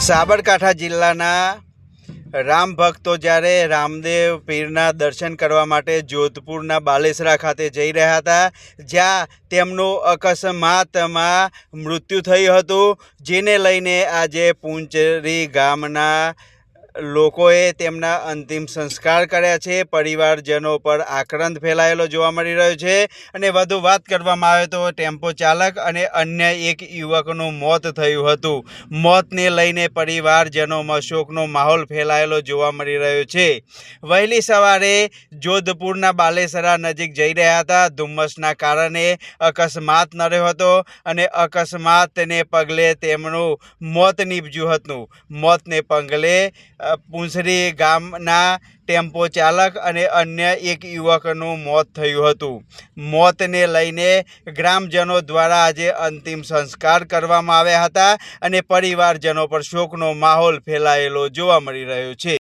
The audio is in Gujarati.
સાબરકાંઠા જિલ્લાના રામ ભક્તો જ્યારે રામદેવ પીરના દર્શન કરવા માટે જોધપુરના બાલેસરા ખાતે જઈ રહ્યા હતા, જ્યાં તેમનું અકસ્માતમાં મૃત્યુ થયું હતું, જેને લઈને આજે પુંચરી ગામના લોકોએ તેમના અંતિમ સંસ્કાર કર્યા છે. પરિવારજનો પર આક્રંદ ફેલાયેલો જોવા મળી રહ્યો છે. અને વધુ વાત કરવામાં આવે તો ટેમ્પો ચાલક અને અન્ય એક યુવકનું મોત થયું હતું. મોતને લઈને પરિવારજનોમાં શોકનો માહોલ ફેલાયેલો જોવા મળી રહ્યો છે. વહેલી સવારે જોધપુરના બાલેસરા નજીક જઈ રહ્યા હતા. ધુમ્મસના કારણે અકસ્માત નડ્યો હતો અને અકસ્માતને પગલે તેમનું મોત નીપજ્યું હતું. મોતને પગલે પુંસરી ગામના ટેમ્પો ચાલક અને અન્ય એક યુવકનું મોત થયું હતું. મોતને લઈને ગ્રામજનો દ્વારા આજે અંતિમ સંસ્કાર કરવામાં આવ્યા હતા અને પરિવારજનો પર શોકનો માહોલ ફેલાયેલો જોવા મળી રહ્યો છે.